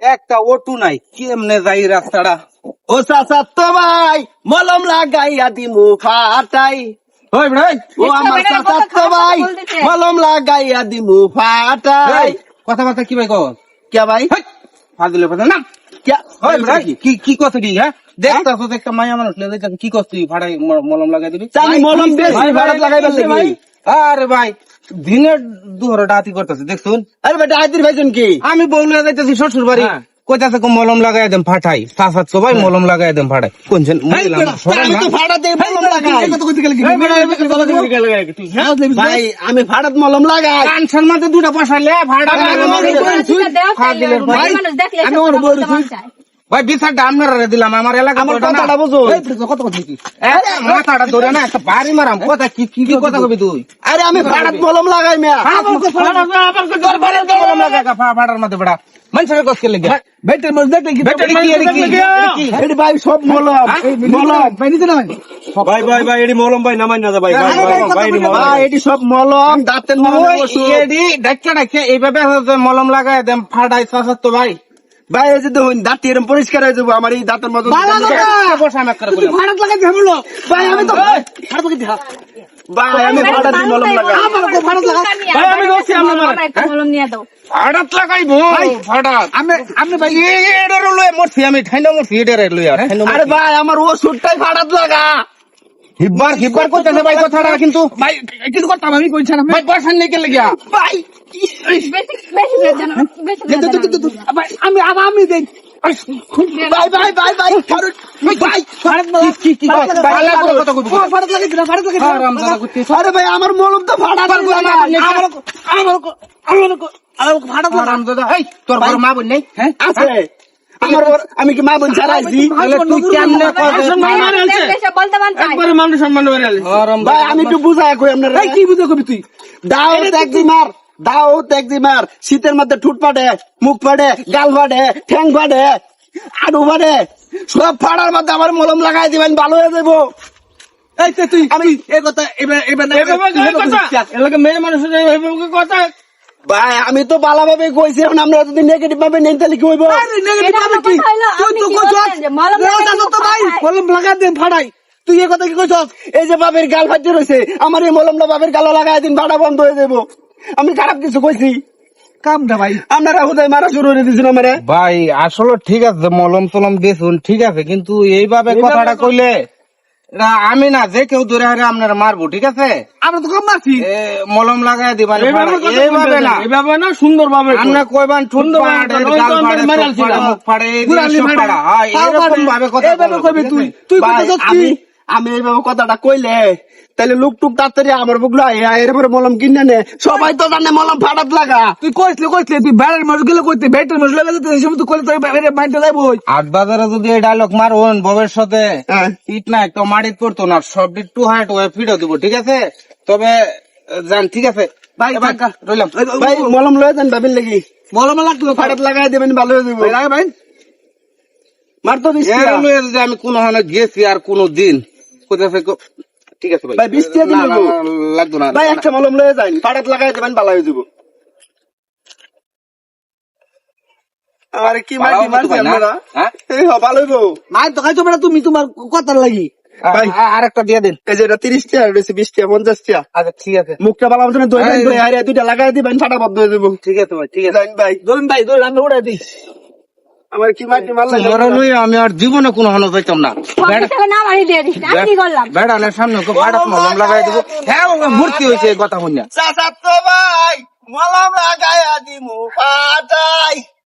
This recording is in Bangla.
একটা অটু নাই কেমনে যাই রাস্তাটা? ও চাচা তো ভাই মলম লাগাইয়া দিমু ফাটাই। ওই ভাই ও আমার চাচা তো ভাই মলম লাগাইয়া দিমু ফাটাই। কথাবার্তা কি ভাই কর কে ভাই? ফাজিলে কথা না। কে কি কি কথা কি হ্যাঁ? দেখতাছ একটা মায়া মানুষ কি করছ তুই ভাড়াই মলম লাগাই দিবি। মলম বেশি ভাই, ফাটাত ভাই, লাগাইবার ভাই, লাগি আরে ভাই দিনের দুহরে ডাতি করতেছে দেখছুন আরে বেটা আইতির ভাইজন কি আমি বউলে যাইতেছি শ্বশুর বাড়ি হ্যাঁ। কইতাছে কো মলম লাগাই দেন ফাটাই সাসাত ভাই মলম লাগাই দেন ফাটাই কোনছেন আমি তো ফাটাতে মলম লাগাই ভাই আমি ফাটাত মলম লাগাই কানসার মধ্যে দুটা পয়সা লে ভাড়া ভাই বিচারটা আপনারা দিলাম আমার এলাকা আমার না। মাথাটা ধরে একটা বাড়ি মারাম কথা কি কি কথা কবি তুই আরে আমি ফাটাত মলম লাগাই মিয়া ফাটার মধ্যে বড়া মানুষের কষ্ট লেগে বেটের মধ্যে দেখলে কি বেটের ভাই সব মলম মলম ভাই নিতে না ভাই ভাই ভাই এটি মলম ভাই নামাই না ভাই ভাই ভাই সব মলম দাঁতের মলম এডি ডাক্তার এইভাবে মলম লাগাই দেন ফাটাই সাসাত তো ভাই ভাই এই যে দেখুন দাঁত এরম পরিষ্কার হয়ে যাব আমার এই দাঁতের মতো আমি করে বললাম ফাটাত লাগাই ভাবলো ভাই আমি তো ফাটাত লাগাই দিহা ভাই আমি ফাটাত দিয়ে মলম লাগাই। ফাটাত লাগাইবো ফাটাত আমি আমি ভাই এডার লয়ে মরছি আমি ঠান্ডা মরছি এডার লয়ে আরে ভাই আমার ওষুধটাই ফাটাত লাগা। হিব্বার হিব্বার করতেছে ভাই কথাটা কিন্তু। ভাই কিন্তু করতাম আমি কইছি না ভাই। পয়সা নিয়ে গেলে ভাই ভাই আমি আমি ফারুক কি কি ভালো করে কথা দিনা দিনা দাদা করতে আরে ভাই আমার মলম তো আমার আমার আমার আমার ফাটাত লাগা দাদা এই তোর বড় মা বোন নেই? হ্যাঁ আছে। আমার আমি কি মা বোন তাহলে তুই কেমনে কইছিস একবারে মানুষ সম্মান করে ভাই আমি একটু বুঝাই কই আপনার। কি বুঝা কবি তুই? দাও দেখদি মার। দাও দেখদি মার শীতের মধ্যে ঠুট পাড়ে মুখ পাড়ে গাল ফাটে ঠ্যাং পাড়ে আডু পাড়ে সব ফাড়ার মধ্যে আমার মলম লাগাই দিবেন ভালো হয়ে যাব এই তো তুই আমি এই কথা এবার এবার এলাকা মেয়ে মানুষের কথা? ভাই আমি তো ভালোভাবে কইছি এখন আমরা যদি নেগেটিভ ভাবে নেই তাহলে কি হইব? মলম লাগা দেন ফাড়াই। তুই এ কথা কি কইছস এই যে বাপের গাল ফাটতে রইছে আমার এই মলমটা বাপের গালে লাগাই দিন ভাড়া বন্ধ হয়ে যাব আমি খারাপ কিছু কইছি। কামটা ভাই। আপনারা হুদায় মারা শুরু করে দিয়েছেন আমারে। ভাই আসলে ঠিক আছে মলম টলম দিয়েছুন ঠিক আছে কিন্তু এইভাবে কথাটা কইলে আমি না যে কেউ দূরে হারে আপনারা মারবো ঠিক আছে? আমরা তো কম মারছি। মলম লাগাই দিবা এইভাবে না। এইভাবে না সুন্দর ভাবে আমরা কইবান সুন্দর ভাবে। হ্যাঁ, কথা ঠিক তুই। আমি এইভাবে কথাটা কইলে তাহলে লুক টুক তাড়াতাড়ি আমার বুকলো এরপরে মলম কিনে নে। সবাই তো জানে মলম ফাটাত লাগা। তুই কইসলে কইসলে তুই বেড়ার মাস গেলে কইতে বেটের মাস গেলে তুই সময় তুই কইলে তোর বাইরে মাইন্ডে যাইবো আট বাজারে যদি এই ডায়লগ মারুন ভবিষ্যতে। ইট না একটা মাটিত পড়তো না সব টু হার্ট ওয়ে ফিডও দিব ঠিক আছে? তবে যান ঠিক আছে? ভাই, কাকা। রইলাম। ভাই মলম লয়ে যান ভাবির লাগি। মলম লাগতো ফাটাত লাগাই দেবেন ভালো হয়ে যাব লাগে ভাই। মার তো এর যদি আমি কোনো হানে গেছি আর কোনো দিন। কোথায় কো- ঠিক আছে ভাই। ভাই, বিশ টাকা দিলে না, না, না, লাগতো না ভাই একটা মলম লয়ে যান ফাটাত লাগাই দেবেন ভালো হয়ে যাব। আর কি হতো মারছি আপনারা? হ্যাঁ? এই ভালো হইবো। মাই তো খাইছো বেটা তুমি তোমার কথার লাগি। ভাই। আ- আরেকটা দিয়ে দিন। এই যে এটা তিরিশ টাকা রয়েছে বিশ টাকা পঞ্চাশ টাকা আচ্ছা ঠিক আছে। মুখটা ভালো মতন ধরে হারিয়ে দুইটা লাগাই দিবেন ফাটা বদ্ধ হয়ে যাব ঠিক আছে ভাই ঠিক আছে। ভাই। ধরুন ভাই ধরুন আমি উড়াই দিই। আমার কি মাটি মারলে আমি আর জীবনে কোনো হানো যাইতাম না। সামনে ওকে ভাড়াত মলম লাগাই দেবো। হ্যাঁ হয়েছে এই কথা শুনিয়া চাচা তো ভাই মলম লাগাইয়া দিমু ফাটাই।